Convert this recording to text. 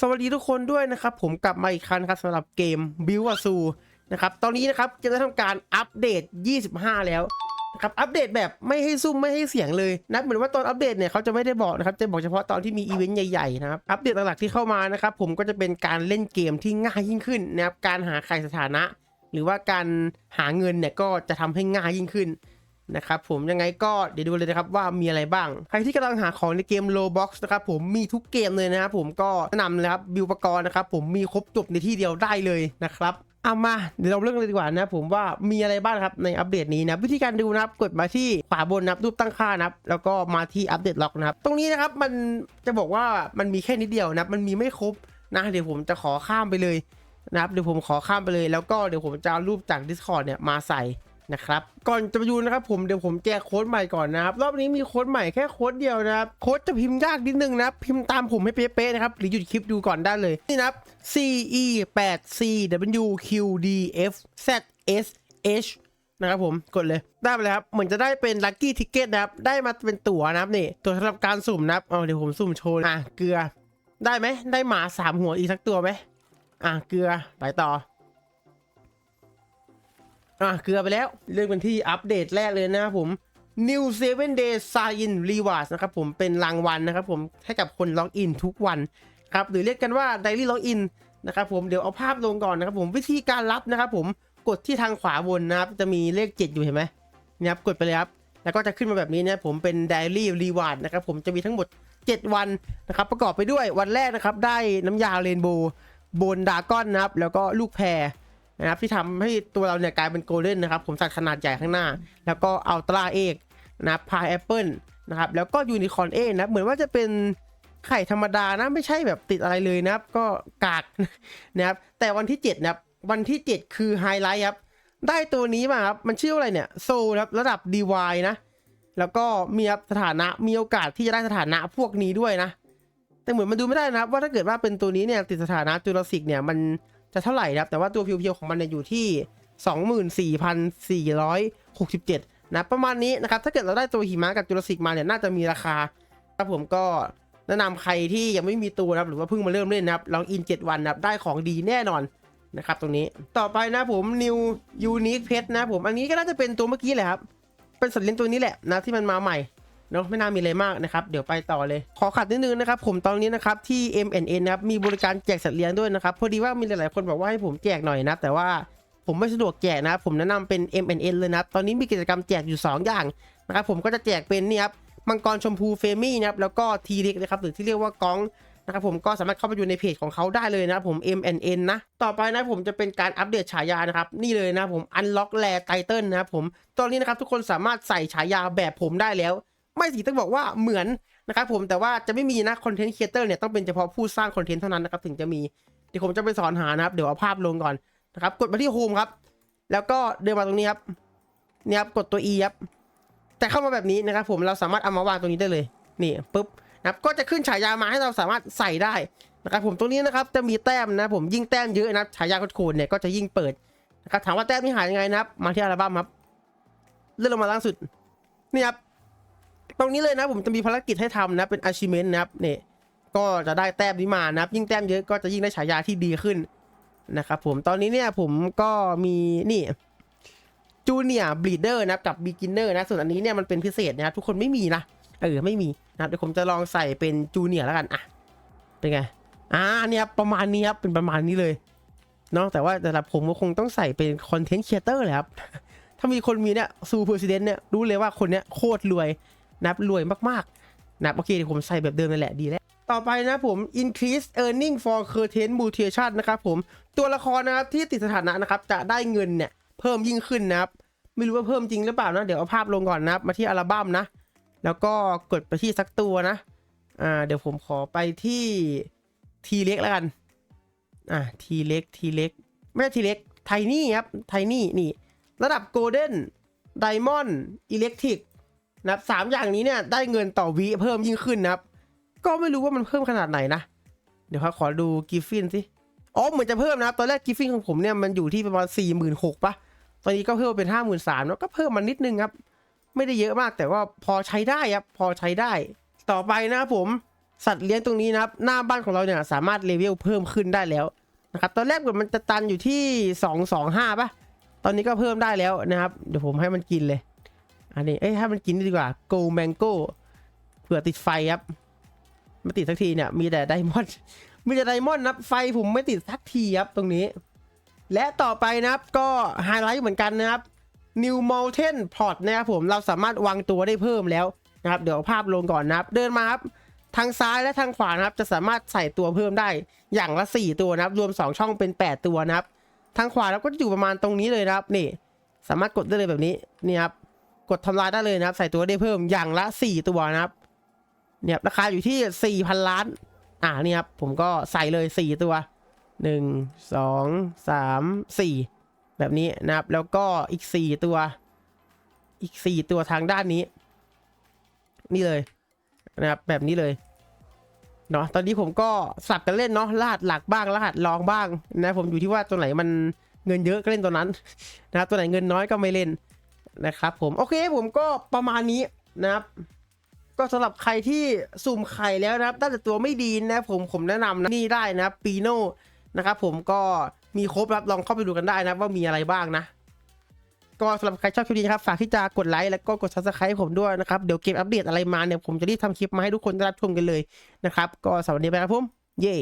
สวัสดีทุกคนด้วยนะครับ ผมกลับมาอีกครั้งครับสำหรับเกมบิว a ซูนะครับตอนนี้นะครับจะได้ทำการอัปเดต 25 แล้วนะครับอัปเดตแบบไม่ให้ซุ่มไม่ให้เสียงเลยนะเหมือนว่าตอนอัปเดตเนี่ยเขาจะไม่ได้บอกนะครับจะบอกเฉพาะตอนที่มีอีเวนต์ใหญ่ๆนะครับอัปเดตหลักๆที่เข้ามานะครับผมก็จะเป็นการเล่นเกมที่ง่ายยิ่งขึ้นนะครับการหาใครสถานะ หรือว่าการหาเงินเนี่ยก็จะทำให้ง่ายยิ่งขึ้น นะครับผมยังไงก็เดี๋ยวดูเลยนะครับว่ามีอะไรบ้าง ใครที่กำลังหาของในเกม Roblox นะครับผมมีทุกเกมเลยนะครับผมก็แนะนำเลยครับบิวปกรณ์นะครับผมมีครบจบในที่เดียวได้เลยนะครับเอามาเดี๋ยวเราเริ่มเลยดีกว่านะผมว่ามีอะไรบ้างครับในอัปเดตนี้นะวิธีการดูนะครับกดมาที่ขวาบนนะครับรูปตั้งค่านะครับแล้วก็มาที่อัปเดตล็อกนะครับตรงนี้นะครับมันจะบอกว่ามันมีแค่นิดเดียวนะมันมีไม่ครบนะเดี๋ยวผมจะขอข้ามไปเลยนะครับเดี๋ยวผมขอข้ามไปเลยแล้วก็เดี๋ยวผมจะเอารูปจาก Discord เนี่ยมาใส่ นะครับก่อนจะไปดูนะครับผมเดี๋ยวผมแจกโค้ดใหม่ก่อนนะครับรอบนี้มีโค้ดใหม่แค่โค้ดเดียวนะครับโค้ดจะพิมพ์ยากนิดนึงนะพิมพ์ตามผมให้เป๊ะๆนะครับหรือหยุดคลิปดูก่อนได้เลยนี่นะครับ C E 8 C W Q D F Z S H นะครับผมกดเลยได้ไปเลยครับ เหมือนจะได้เป็นลัคกี้ทิกเก็ตนะครับ ได้มาเป็นตั๋วนะครับนี่ตั๋วสำหรับการสุ่มนะครับเอาเดี๋ยวผมสุ่มโชว์อะเกลือ ได้ไหมได้หมาสามหัวอีกสักตัวไหมอะเกลือไปต่อ อะเกือไปแล้ว เรื่องกันที่อัปเดตแรกเลยนะครับผม New 7 Day Sign Rewards นะครับผมเป็นรางวัลนะครับผมให้กับคนล็อกอินทุกวันครับหรือเรียกกันว่า Daily Login นะครับผมเดี๋ยวเอาภาพลงก่อนนะครับผมวิธีการรับนะครับผมกดที่ทางขวาบนนะครับจะมีเลข 7 อยู่เห็นไหมนี่ครับกดไปเลยครับ แล้วก็จะขึ้นมาแบบนี้นะผมเป็น Daily Reward นะครับผมจะมีทั้งหมด 7 วันนะครับประกอบไปด้วยวันแรกนะครับได้น้ำยาเรนโบว์บนดากอนนะครับแล้วก็ลูกแพร นะครับที่ทำให้ตัวเราเนี่ยกลายเป็นโกลเด้นนะครับผมสัตว์ขนาดใหญ่ข้างหน้า แล้วก็อัลตร้าเอกนะครับพายแอปเปิลนะครับแล้วก็ยูนิคอร์นเอกนะเหมือนว่าจะเป็นไข่ธรรมดานะไม่ใช่แบบติดอะไรเลยนะครับ ก็กากนะครับแต่วันที่7นะครับวันที่ 7 คือไฮไลท์ครับได้ตัวนี้มาครับมันชื่ออะไรเนี่ยโซครับระดับ DY นะ แล้วก็มีครับสถานะมีโอกาสที่จะได้สถานะพวกนี้ด้วยนะ แต่เหมือนมันดูไม่ได้นะครับ ว่าถ้าเกิดว่าเป็นตัวนี้เนี่ยติดสถานะจูราสิกเนี่ยมัน จะเท่าไหร่นะครับแต่ว่าตัวเพียวๆของมันเนี่ยอยู่ที่ 24,467 นะประมาณนี้นะครับถ้าเกิดเราได้ตัวหิมะกับจุลศิกมาเนี่ยน่าจะมีราคาครับผมก็แนะนำใครที่ยังไม่มีตัวนะครับหรือว่าเพิ่งมาเริ่มเล่นนะครับลองอิน 7 วันนะครับได้ของดีแน่นอนนะครับตรงนี้ต่อไปนะผม New Unique Pet นะผมอันนี้ก็น่าจะเป็นตัวเมื่อกี้แหละครับเป็นสัตว์เลี้ยงตัวนี้แหละนะที่มันมาใหม่ เนาะไม่น่ามีอะไรมากนะครับเดี๋ยวไปต่อเลย ขอขัดนิดนึงนะครับผมตอนนี้นะครับที่ MNN นะครับมีบริการแจกสัตว์เลี้ยงด้วยนะครับพอดีว่ามีหลายๆคนบอกว่าให้ผมแจกหน่อยนะแต่ว่าผมไม่สะดวกแจกนะผมแนะนำเป็น MNN เลยนะตอนนี้มีกิจกรรมแจกอยู่ 2 อย่างนะครับผมก็จะแจกเป็นนี่ครับมังกรชมพูเฟมี่นะครับแล้วก็ทีเล็กนะครับหรือที่เรียกว่ากองนะครับผมก็สามารถเข้าไปดูในเพจของเขาได้เลยนะครับผม MNN นะ ต่อไปนะผมจะเป็นการอัปเดตฉายานะครับ นี่เลยนะผม Unlock Rare Title นะครับผม ตอนนี้นะครับทุกคนสามารถใส่ฉายาแบบผมได้แล้ว ไม่สิต้องบอกว่าเหมือนนะครับผมแต่ว่าจะไม่มีนะคอนเทนต์ครีเอเตอร์เนี่ยต้องเป็นเฉพาะผู้สร้างคอนเทนต์เท่านั้นนะครับถึงจะมีเดี๋ยวผมจะไปสอนหานะครับ เดี๋ยวเอาภาพลงก่อนนะครับ กดมาที่โฮมครับ แล้วก็เดินมาตรงนี้ครับเนี่ยครับกดตัว E ครับแต่เข้ามาแบบนี้นะครับ ผมเราสามารถเอามาวางตรงนี้ได้เลยนี่ปุ๊บนะครับก็จะขึ้นฉายามาให้เราสามารถใส่ได้นะครับผมตรงนี้นะครับจะมีแต้มนะผมยิ่งแต้มเยอะนะฉายาโคตรเนี่ยก็จะยิ่งเปิดนะครับถามว่าแต้มนี่หายังไงนะครับ มาที่อัลบั้มครับเลื่อนลงมาล่างสุดนี่ครับ ตรงนี้เลยนะผมจะมีภารกิจให้ทำนะเป็น achievement นะครับเนี่ยก็จะได้แต้มนี้มานะครับ ยิ่งแต้มเยอะก็จะยิ่งได้ฉายาที่ดีขึ้นนะครับผมตอนนี้เนี่ยผมก็มีนี่จูเนียบลีเดอร์นะครับกับ b ิ g ินเนอร์นะส่วนอันนี้เนี่ยมันเป็นพิเศษนะครับทุกคนไม่มีนะเออไม่มีนะเดี๋ยวผมจะลองใส่เป็นจูเนียร์แล้วกันอะเป็นไงอ่าเนี่ยประมาณนี้ครับเป็นประมาณนี้เลยเนาะแต่ว่าสำหรับผมก็คงต้องใส่เป็นคอนเทนต์ครีเอเตอร์เลยครับถ้ามีคนมีเนี่ยซูเปอร์ซิเดนเนี่ยรู้เลยว่าคนเนี้ยโคตรรวย นับรวยมากๆนับโอเคเดี๋ยวผมใส่แบบเดิมนั่นแหละดีแล้ว ต่อไปนะผม increase earning for current mutation นะครับผมตัวละครนะครับที่ติดสถานะนะครับจะได้เงินเนี่ยเพิ่มยิ่งขึ้นนะครับไม่รู้ว่าเพิ่มจริงหรือเปล่านะ เดี๋ยวเอาภาพลงก่อนนะมาที่อัลบั้มนะ แล้วก็กดไปที่สักตัวนะอ่าเดี๋ยวผมขอไปที่ทีเล็กแล้วกันอ่าทีเล็กทีเล็กไม่ใช่ทีเล็กไทนี่ครับไทนี่นี่ ระดับโกลเด้นไดมอนด์อิเล็กทริก นะครับสามอย่างนี้เนี่ยได้เงินต่อวิเพิ่มยิ่งขึ้นนะครับ ก็ไม่รู้ว่ามันเพิ่มขนาดไหนนะ เดี๋ยวครับขอดูกิฟฟินสิอ๋อเหมือนจะเพิ่มนะครับ ตอนแรกกิฟฟินของผมเนี่ยมันอยู่ที่ประมาณ4 6 0 0 0ปะตอนนี้ก็เพิ่มเป็น5 3 0 0 0แล้วก็เพิ่มมานิดนึงครับ ไม่ได้เยอะมากแต่ว่าพอใช้ได้ครับพอใช้ได้ ต่อไปนะครับผมสัตว์เลี้ยงตรงนี้นะครับ หน้าบ้านของเราเนี่ยสามารถเลเวลเพิ่มขึ้นได้แล้วนะครับตอนแรกมันจะตันอยู่ที่สองสองห้าป่ะตอนนี้ก็เพิ่มได้แล้วนะครับ เดี๋ยวผมให้มันกินเลย อันนี้ เอ้ย ให้มันกินดีกว่า go mango เผื่อติดไฟครับ ไม่ติดสักทีเนี่ย มีแต่ไดมอนด์ มีแต่ไดมอนด์นับไฟผมไม่ติดสักทีครับ ตรงนี้ และต่อไปนะครับ ก็ไฮไลท์เหมือนกันนะครับ New Mountain Plot นะครับผม เราสามารถวางตัวได้เพิ่มแล้วนะครับ เดี๋ยวภาพลงก่อนนะครับ เดินมาครับ ทางซ้ายและทางขวานะครับ จะสามารถใส่ตัวเพิ่มได้ อย่างละ 4 ตัวนะครับ รวม 2 ช่องเป็น 8 ตัวนะครับ ทางขวาแล้วก็จะอยู่ประมาณตรงนี้เลยนะครับ นี่ สามารถกดได้เลยแบบนี้ นี่ครับ กดทำลายได้เลยนะครับ ใส่ตัวได้เพิ่มอย่างละ 4 ตัวนะครับ เนี่ยราคาอยู่ที่ 4,000 ล้าน อ่านี่ครับ ผมก็ใส่เลย 4 ตัว 1 2 3 4 แบบนี้นะครับ แล้วก็อีก 4 ตัว อีก 4 ตัวทางด้านนี้ นี่เลยนะครับแบบนี้เลยเนาะตอนนี้ผมก็สับกันเล่นเนาะรหัสหลักบ้างรหัสรองบ้างนะผมอยู่ที่ว่าตัวไหนมันเงินเยอะก็เล่นตัวนั้นนะตัวไหนเงินน้อยก็ไม่เล่น นะครับผมโอเคผมก็ประมาณนี้นะครับ ก็สำหรับใครที่สุ่มไข่แล้วนะครับ ได้แต่ตัวไม่ดีนะผมผมแนะนำนะนี่ได้นะครับปีโน่นะครับผมก็มีครบครับลองเข้าไปดูกันได้นะว่ามีอะไรบ้างนะ ก็สำหรับใครชอบคลิปนี้นะครับ ฝากที่จะกดไลค์แล้วก็กด subscribe ผมด้วยนะครับ เดี๋ยวเกมอัปเดตอะไรมาเนี่ยผมจะรีบทำคลิปมาให้ทุกคนได้รับชมกันเลยนะครับ ก็สวัสดีไปครับผม เย้